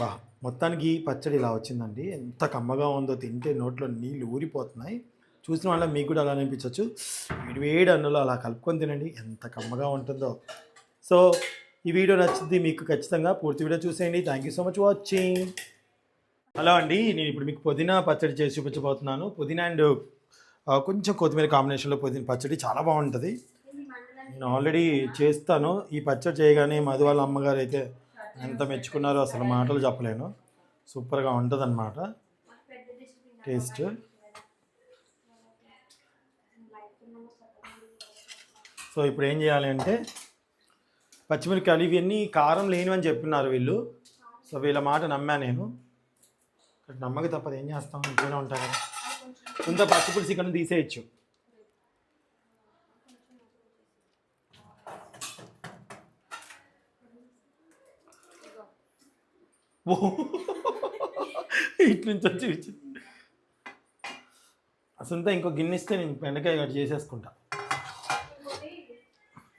బా మొత్తానికి పచ్చడి ఇలా వచ్చిందండి. ఎంత కమ్మగా ఉందో తింటే నోట్లో నీళ్ళు ఊరిపోతున్నాయి. చూసిన వాళ్ళ మీకు కూడా అలా అనిపించవచ్చు వేడి వేడి అలా కలుపుకొని తినండి. ఎంత కమ్మగా ఉంటుందో. సో ఈ వీడియో నచ్చింది మీకు ఖచ్చితంగా. పూర్తి వీడియో చూసేయండి. Thank you so much watching hello అండి. నేను ఇప్పుడు మీకు పుదీనా పచ్చడి చేసి చూపించబోతున్నాను. పుదీనా అండ్ కొంచెం కొత్తిమీర కాంబినేషన్లో పుదీనా పచ్చడి చాలా బాగుంటుంది. నేను ఆల్రెడీ చేస్తాను. ఈ పచ్చడి చేయగానే మధు వాళ్ళ అమ్మగారు అయితే ఎంత మెచ్చుకున్నారో అసలు మాటలు చెప్పలేను. సూపర్గా ఉంటుంది అన్నమాట టేస్ట్. సో ఇప్పుడు ఏం చేయాలి అంటే పచ్చిమిరపకాయలు ఇవన్నీ కారం లేనివని చెప్పినారు వీళ్ళు. సో వీళ్ళ మాట నమ్మా నేను. నమ్మక తప్పదు. ఏం చేస్తాం? ఇంట్లోనే ఉంటాను కదా. కొంత పచ్చిపులుసు ఇక్కడ తీసేయచ్చు. ఓ ఇటు నుంచి వచ్చి ఇచ్చి అసలు ఇంకో గిన్నె ఇస్తే నేను బెండకాయ కట్ చేసేసుకుంటా.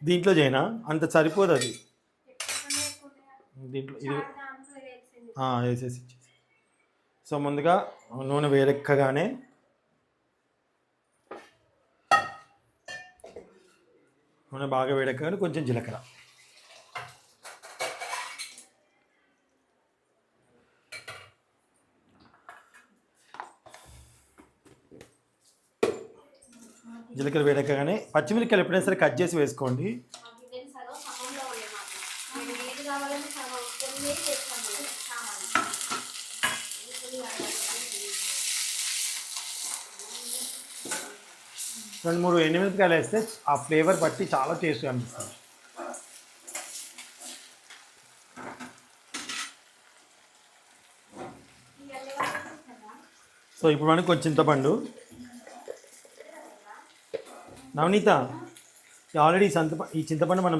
దీంట్లో చేయనా? అంత సరిపోదు అది. దీంట్లో ఇది వేసేసి సో ముందుగా నూనె వేడెక్కగానే నూనె బాగా వేడెక్కగానే కొంచెం జీలకర్ర. జీలకర్ర వేడెక్కగానే పచ్చిమిరపకాయలు ఎప్పుడైనా సరే కట్ చేసి వేసుకోండి. రెండు మూడు ఎండుమిరపకాయలు వేస్తే ఆ ఫ్లేవర్ బట్టి చాలా టేస్ట్ అనిపిస్తుంది. సో ఇప్పుడు మనకి కొంచెం చింతపండు నవనీత ఆల్రెడీ సంత ఈ చింతపండు మనం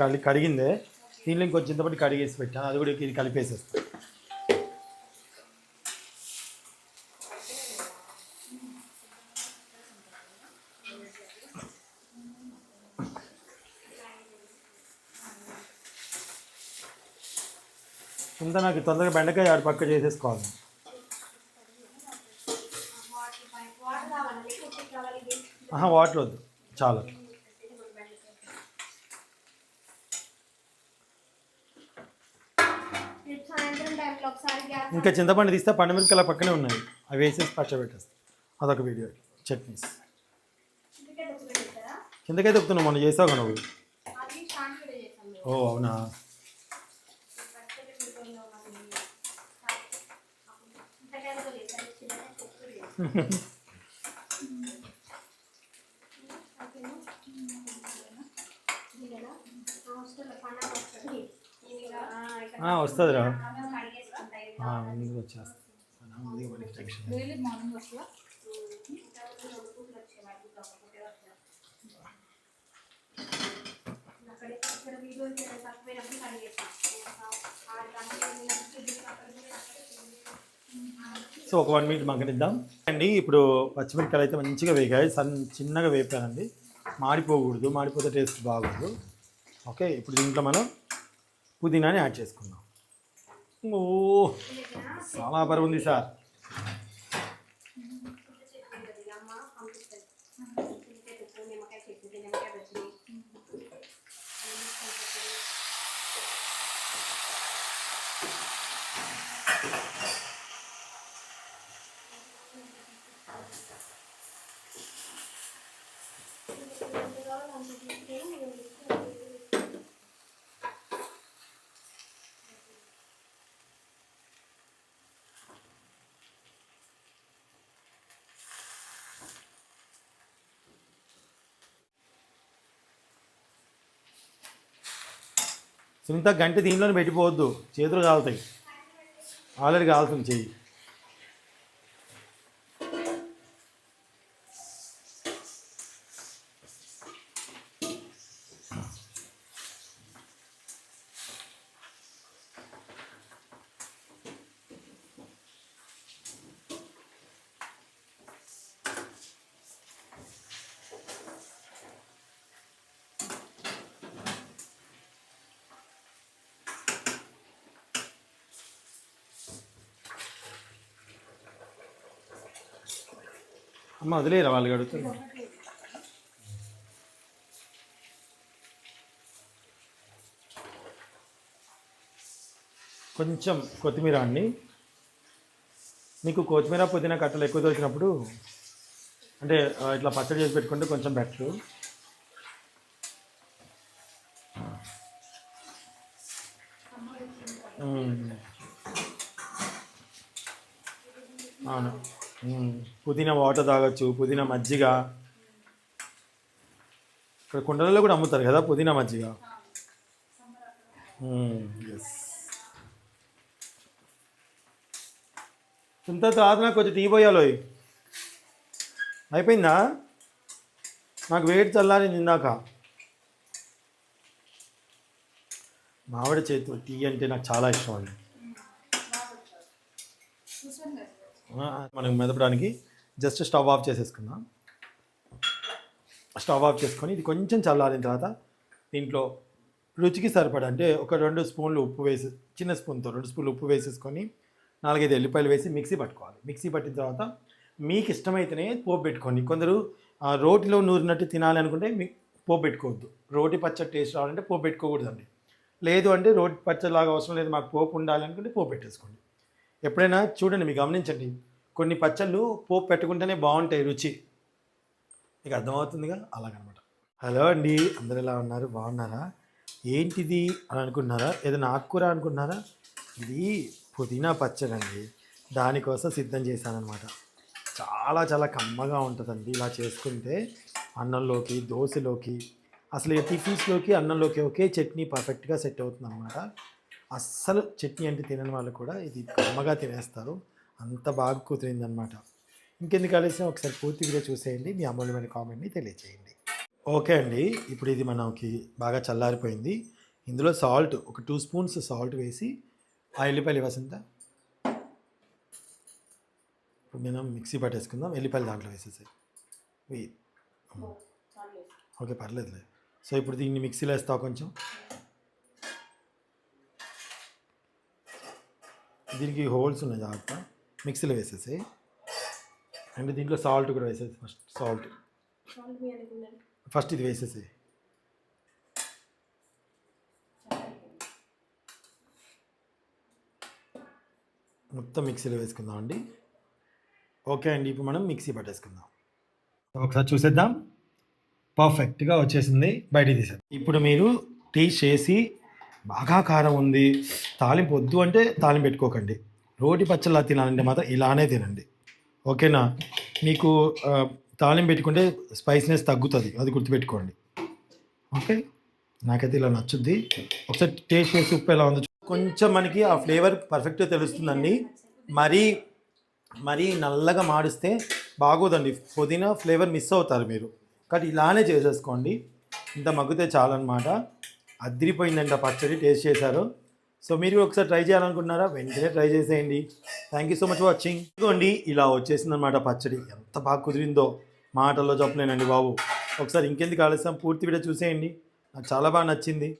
కలి కడిగిందే దీనిలో ఇంకో చింతపండు కడిగేసి పెట్టాను. అది కూడా ఇది కలిపేసేస్తాను ఇంత నాకు తొందరగా బెండకాయ ఆడు పక్క చేసేసుకోవాలి. వాటర్ వద్దు. చాలు. ఇంకా చింతపండు తీస్తే పండుమిరపకాయల పక్కనే ఉన్నాయి. అవి వేసేసి పచ్చ పెట్టేస్తాం. అదొక వీడియో చట్నీస్. కిందకైతే చెప్తున్నావు మొన్న చేసావు నువ్వు? ఓ అవునా? పచ్చడి పిల్లలు ఉన్నది. చింతకాయలతో చేశారు. చిన్నగా చెప్పులు చేశారు. ఇదేనా? ఆ, వస్తుంది. పండగ వస్తుంది. ఇది ఇలా, ఆ, ఇక్కడ ఆ, వస్తుందిరా ఆమె కడిగేసుకుంటాయి. ఆ, ముందుకు వచ్చేస్తాను ముందుకు మనకి టెన్షన్ లేదు. డైలీ మార్నింగ్ వస్తుందా ఇంకా రెండు పూటలు వచ్చాయి. వాటికి ఒకటే వచ్చాయి. అక్కడే ఇక్కడ వీడియో తక్కువైనప్పుడు కడిగేస్తాం ఆరు గంటలు ఎనిమిది గంటలు అక్కడే తిరిగి సో ఒక వన్ మినిట్ మగ్గనిద్దాం అండి ఇప్పుడు పచ్చిమిరపకాయలు అయితే మంచిగా వేగాయి. సన్ చిన్నగా వేపానండి. మాడిపోకూడదు. మాడిపోతే టేస్ట్ బాగోదు. ఓకే ఇప్పుడు దీంట్లో మనం పుదీనాని యాడ్ చేసుకుందాం. ఓ చాలా బరువు ఉంది సార్ అమ్మ పంపిస్తుంది సునీత గంట దీనిలోనే పెట్టిపోవద్దు. చేతులు కాలుతాయి. ఆల్రెడీ కాలుతుంది చెయ్యి. అమ్మ వదిలేరా వాళ్ళు అడుగుతుంది కొంచెం కొత్తిమీర అండి. మీకు కొత్తిమీర పుదీనా కట్టలు ఎక్కువ దొరికినప్పుడు అంటే ఇట్లా పచ్చడి చేసి పెట్టుకుంటే కొంచెం బెటర్. అవును. పుదీనా వాటర్ తాగొచ్చు పుదీనా మజ్జిగ. ఇక్కడ కుండలలో కూడా అమ్ముతారు కదా పుదీనా మజ్జిగ? ఎస్ ఇంత తర్వాత నాకు కొంచెం టీ పోయాలో అయిపోయిందా? నాకు వేడి చల్లారి నిందాక. మామిడి చేతి టీ అంటే నాకు చాలా ఇష్టం అండి ఆ, మనం మెదపడానికి జస్ట్ స్టవ్ ఆఫ్ చేసేసుకుందాం. స్టవ్ ఆఫ్ చేసుకొని ఇది కొంచెం చల్లారిన తర్వాత దీంట్లో రుచికి సరిపడా అంటే ఒక రెండు స్పూన్లు ఉప్పు వేసి చిన్న స్పూన్తో రెండు స్పూన్లు ఉప్పు వేసేసుకొని నాలుగైదు ఎల్లిపాయలు వేసి మిక్సీ పట్టుకోవాలి. మిక్సీ పట్టిన తర్వాత మీకు ఇష్టమైతేనే పోపు పెట్టుకోండి. కొందరు రోటిలో నూరినట్టు తినాలి అనుకుంటే మీ పోపు పెట్టుకోవద్దు. రోటి పచ్చడి టేస్ట్ రావాలంటే పోపు పెట్టుకోకూడదండి. లేదు అంటే రోటి పచ్చడిలాగా అవసరం లేదు మాకు పోపు ఉండాలి అనుకుంటే పోపు పెట్టేసుకోండి. ఎప్పుడైనా చూడండి మీరు గమనించండి. కొన్ని పచ్చళ్ళు పోపు పెట్టుకుంటేనే బాగుంటాయి రుచి. మీకు అర్థమవుతుందిగా? అలాగనమాట. హలో అండి అందరు ఎలా ఉన్నారు? బాగున్నారా? ఏంటిది అని అనుకున్నారా ఏదైనా ఆకుకూర అనుకున్నారా ఇది పుదీనా పచ్చడి అండి దానికోసం సిద్ధం చేశానమాట చాలా చాలా కమ్మగా ఉంటుందండి ఇలా చేసుకుంటే. అన్నంలోకి దోశలోకి అసలు టిఫిన్స్లోకి అన్నంలోకి ఒకే చట్నీ పర్ఫెక్ట్గా సెట్ అవుతుంది అనమాట అస్సలు చట్నీ అంటే తినని వాళ్ళు కూడా ఇది కమ్మగా తినేస్తారు. అంత బాగా కుదిరింది అనమాట ఇంకెందుకు ఆలస్యం? ఒకసారి పూర్తి వీడియో చూసేయండి. మీ అమూల్యమైన కామెంట్ని తెలియజేయండి. ఓకే అండి. ఇప్పుడు ఇది మనకి బాగా చల్లారిపోయింది. ఇందులో సాల్ట్ ఒక టూ స్పూన్స్ సాల్ట్ వేసి ఆ ఎల్లిపాయలు వసంత ఇప్పుడు మనం మిక్సీ పట్టేసుకుందాం. ఎల్లిపాయలు దాంట్లో వేసేసాయి. ఓకే పర్లేదులే. సో ఇప్పుడు దీన్ని మిక్సీలో వేస్తావు కొంచెం? దీనికి హోల్స్ ఉన్నాయి జాగ్రత్త. మిక్సీలో వేసేసి అండ్ దీంట్లో సాల్ట్ కూడా వేసేసి ఫస్ట్ సాల్ట్ ఫస్ట్ ఇది వేసేసి మొత్తం మిక్సీలో వేసుకుందాం అండి. ఓకే అండి ఇప్పుడు మనం మిక్సీ పట్టేసుకుందాం. ఒకసారి చూసేద్దాం. పర్ఫెక్ట్గా వచ్చేసింది. బయటికి తీసేది ఇప్పుడు మీరు టేస్ట్ చేసి బాగా కారం ఉంది. తాలింపు వద్దు అంటే తాలింపు పెట్టుకోకండి. రోటి పచ్చళ్ళ తినాలంటే మాత్రం ఇలానే తినండి. ఓకేనా? మీకు తాలింపు పెట్టుకుంటే స్పైసీనెస్ తగ్గుతుంది. అది గుర్తుపెట్టుకోండి. ఓకే? నాకైతే ఇలా నచ్చుద్ది. ఒకసారి టేస్ట్ చేసి ఉప్పు ఎలా ఉందో కొంచెం మనకి ఆ ఫ్లేవర్ పర్ఫెక్ట్గా తెలుస్తుందండి. మరీ మరీ నల్లగా మాడిస్తే బాగోదండి. పుదీనా ఫ్లేవర్ మిస్ అవుతారు మీరు. కాబట్టి ఇలానే చేసేసుకోండి. ఇంత మగ్గితే చాలన్నమాట. అదిరిపోయిందండి ఆ పచ్చడి టేస్ట్ చేశారు. సో మీరు ఒకసారి ట్రై చేయాలనుకుంటున్నారా? వెంటనే ట్రై చేసేయండి. Thank you so much watching ఇదిగోండి ఇలా వచ్చేసిందనమాట పచ్చడి. ఎంత బాగా కుదిరిందో. మాటల్లో చెప్పలేనండి బాబు. ఒకసారి ఇంకెందుకు ఆలస్యం? పూర్తి వీడియో చూసేయండి. నాకు చాలా బాగా నచ్చింది.